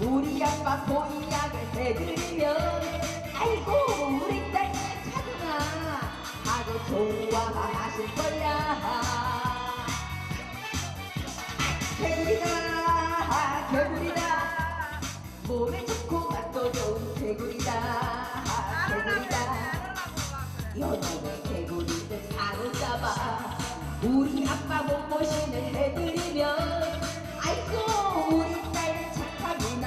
우리 아빠 보약을 해드리면 아이고 우리 딸 착하구나 하고 좋아하실 거야 아빠 몸보신을 해드리면. 아이고 우리 딸 착하구나.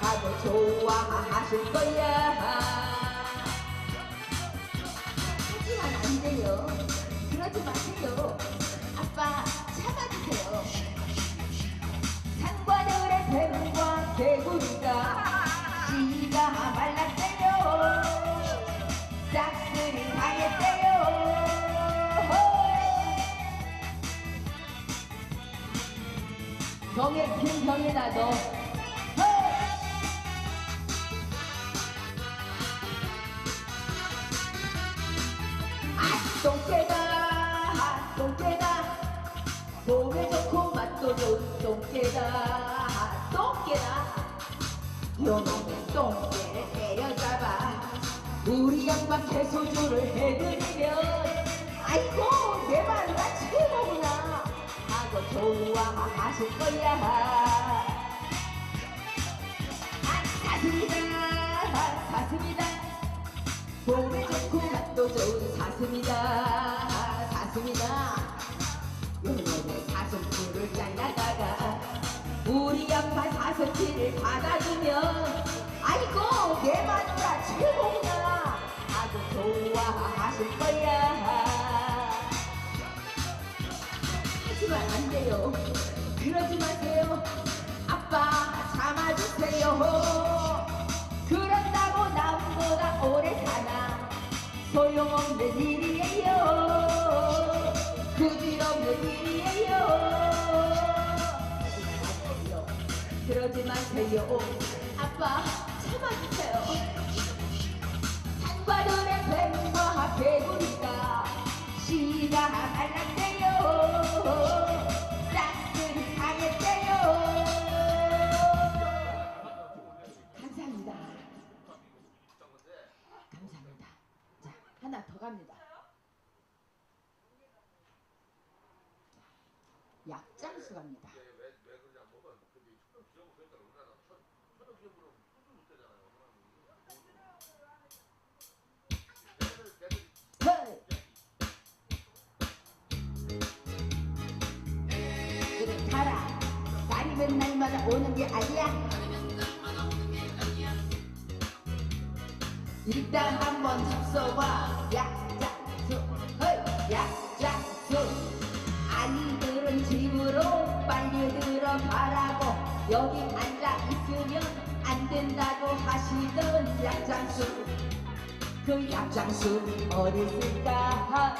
하고 좋아하실 거야. 하지만 안 돼요. 그러지 마세요. 아빠 참아주세요. 산과들의 뱀과 개구리가 씨가 말랐대요 병에 긴 병에 나도. 아 똥개다 아 똥개다 몸에 좋고 맛도 좋은 똥개다. 아, 똥개다. 요놈의 똥개를 때려잡아 우리 양반 개소주를 해드리면 아이고 좋아하실 거야. 아 사슴이다 아, 사슴이다. 몸에 좋고 맛도 좋은 사슴이다 사슴이다. 요놈의 사슴줄을 잘라다가 우리 양반 사슴피를 받아주면 아이고 내 마누라 최고구나. 하고 좋아하실 거야 하지만 안 돼요. 그러지 마세요. 아빠 참아주세요. 그런다고 남보다 오래 사나 소용없는 일이에요. 부질없는 일이에요. 그러지 마세요. 아빠 참아주세요 감사합니다. 감사합니다. 자 하나 더 갑니다. 약장수 갑니다 날이 맨날마다 오는 게 아니야. 일단 한번 잡숴봐. 약장수. 헐 약장수. 아이들은 집으로 빨리 들어가라고. 여기 앉아 있으면 안 된다고 하시던 약장수. 그 약장수 어디 있을까?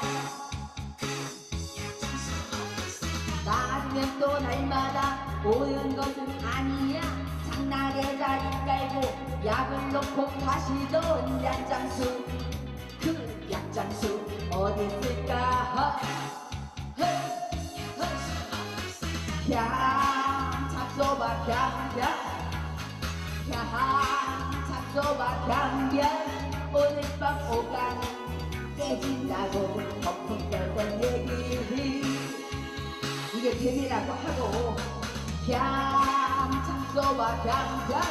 나면 또 날마다 오는 것은 아니야. 장날에 자리 깔고 약을 놓고 가시던 약장수. 그 약장수 어디 있을까? 향 잡숴봐 향향 향 잡숴봐 향향 오늘 밤 오가는 깨진다고 펑펑 떨던 얘기. 이게 뱀이라고 하고 향 잡숴봐 향향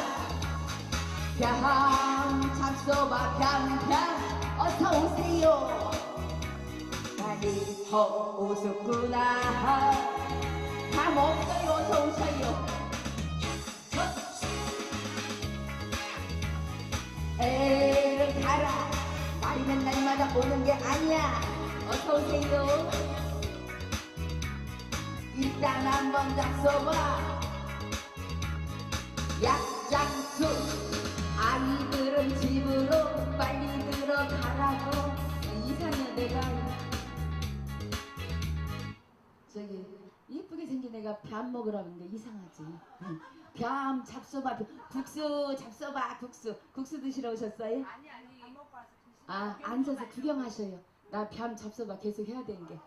향 잡숴봐 향향 어서 오세요 많이 허우셨구나 다 먹어요 어서 오세요 에이 가라 말이는 날마다 오는 게 아니야 어서 오세요 일단 한번 잡숴봐 뱀 먹으라는데 이상하지. 응. 뱀 잡숴봐 국수 잡숴봐 국수 국수 드시러 오셨어요? 아니 아니 안 먹고 와서 드시. 아 앉아서 구경하셔요. 나뱀 잡숴봐 계속 해야 되는 게.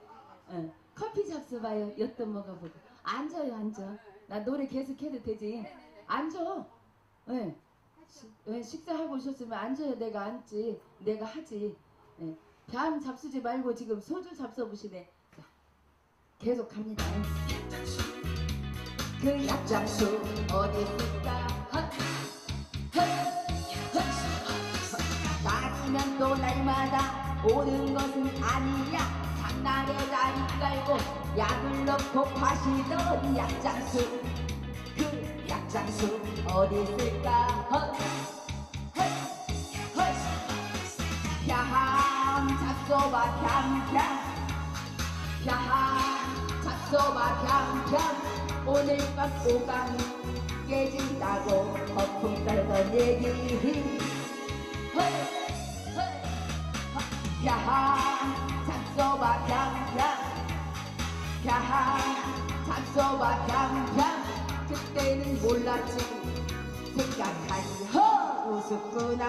응. 커피 잡숴봐요. 엿도 먹어보고. 앉아요 앉아. 나 노래 계속 해도 되지. 앉아. 응. 시- 응, 식사하고 오셨으면 앉아요. 내가 앉지. 내가 하지. 응. 뱀 잡수지 말고 지금 소주 잡숴보시네. 자, 계속 갑니다. 그 약장수 어디 있을까? 따지면 또 날마다 오는 것은 아니야. 장날에 자리 깔고 약을 넣고 파시던 약장수. 그 약장수 어디 있을까. 뺨 잡숴봐 뺨뺨 뺨 잡숴봐 뺨뺨 오늘 밤 오감이 깨진다고 거품 떨던 얘기 헐, 헐, 헐. 야, 잡숴봐, 뺨뺨. 야, 잡숴봐, 뺨뺨. 그때는 몰랐지. 생각하니, 허, 우습구나.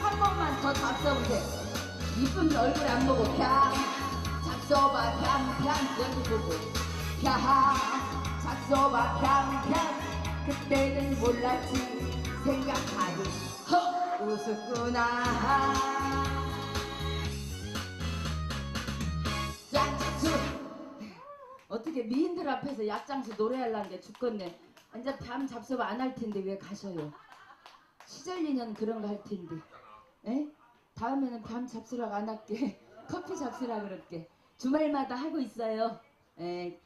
한 번만 더 잡숴보세요. 이쁜 얼굴 안 보고, 뺨. 잡숴봐, 뺨뺨. 여기 보고. 야, 잡 숴봐, 뺨뺨. 그때는 몰랐지. 생각하니, 허, 우습구나. 약장수 어떻게 미인들 앞에서 약장수 노래하려는데 죽겠네. 이제 밤 잡숴봐 안할 텐데 왜 가셔요? 시절리는 그런 거 할 텐데. 에? 다음에는 밤 잡수라고 안 할게. 커피 잡수라 그럴게. 주말마다 하고 있어요. 에,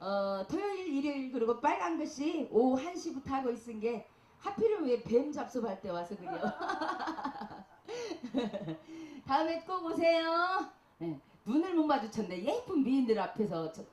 어, 토요일 일요일 그리고 빨간 글씨 오후 1시부터 하고 있은 게 하필이면 왜뱀 잡수할 때 와서 그래요 다음에 꼭 오세요 예, 눈을 못 마주쳤네. 예쁜 미인들 앞에서 저-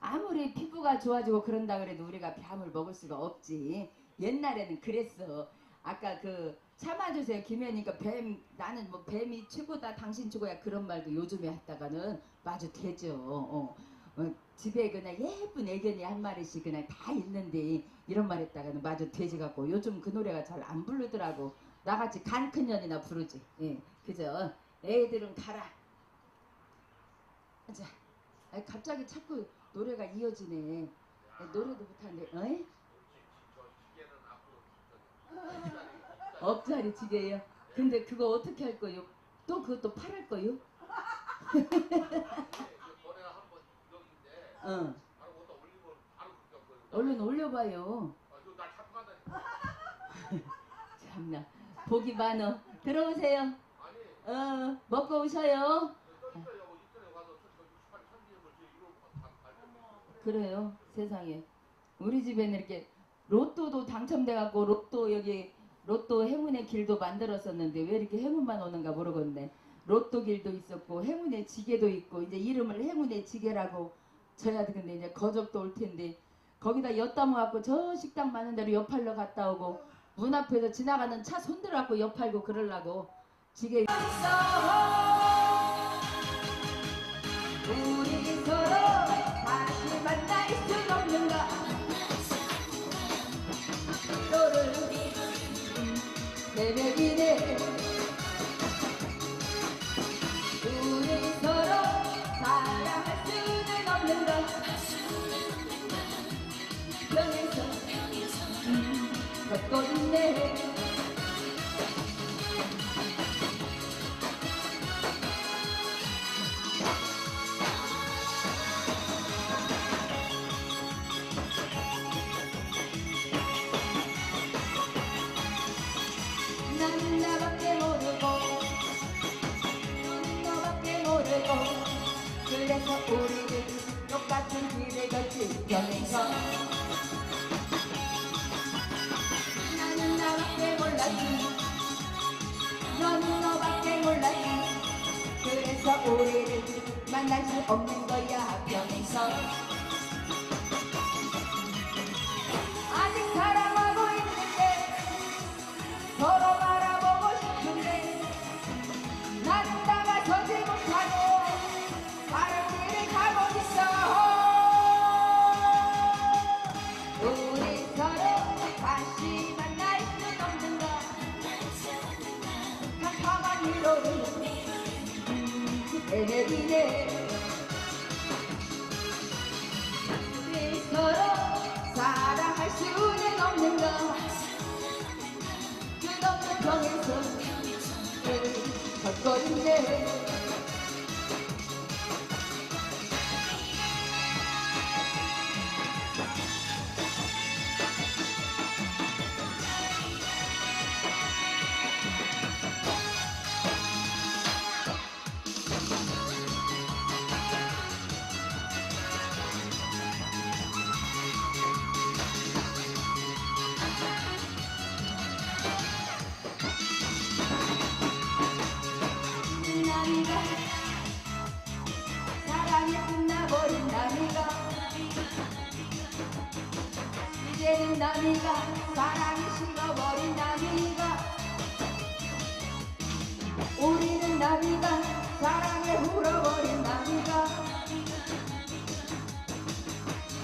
아무리 피부가 좋아지고 그런다 그래도 우리가 뱀을 먹을 수가 없지. 옛날에는 그랬어. 아까 그 참아주세요 김현이가 뱀 나는 뭐 뱀이 최고다 당신 최고야 그런 말도 요즘에 했다가는 마주 되죠. 어. 어, 집에 그냥 예쁜 애견이 한 마리씩 그냥 다 있는데 이런 말 했다가는 마주 돼지 같고 요즘 그 노래가 잘 안 부르더라고. 나같이 간 큰 년이나 부르지. 예, 그죠? 애들은 가라. 자, 갑자기 자꾸 노래가 이어지네. 아, 노래도 못하는데, 어이? 억짜리 지게요. 근데 그거 어떻게 할 거요? 또 그것도 팔을 거요? 노래가 한번 여기인데 어, 얼른 올려봐요. 참나, 복이 많어. 들어오세요. 어, 먹고 오셔요. 또 있어요 인터넷 가서 1968 천지점을 제 이런 거다 알고 그래요, 세상에. 우리 집에는 이렇게 로또도 당첨돼 갖고 로또 여기 로또 행운의 길도 만들었었는데 왜 이렇게 행운만 오는가 모르겠네. 로또 길도 있었고 행운의 지게도 있고 이제 이름을 행운의 지게라고 져야 되는데 이제 거적도 올 텐데 거기다 엿 담아갖고 저 식당 많은 데로 옆팔러 갔다 오고 문 앞에서 지나가는 차 손들어갖고 옆 팔고 그러려고 지게 그래서 우리를 만날 수없 나미가 사랑이 식어버린 나미가? 우리는 나미가 사랑에 울어버린 나미가?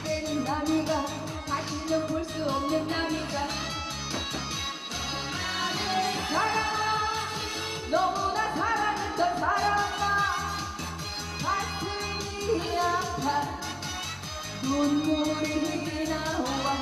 이제는 나미가 다시는 볼 수 없는 나의 사랑아 너무나 사랑했던 사랑아. 가슴이 아파. 눈물이 나와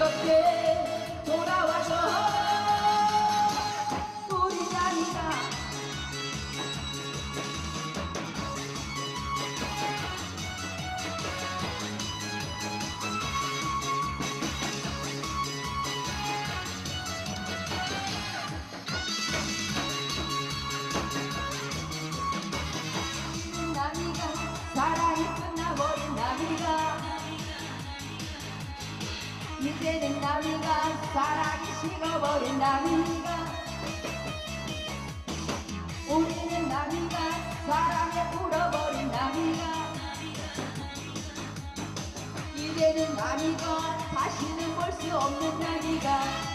즐겁게 돌아와줘 사랑이 식어버린 나미가. 우리는 나미가 사랑에 울어버린 나미가. 이제는 나미가 다시는 볼 수 없는 나미가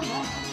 Yeah.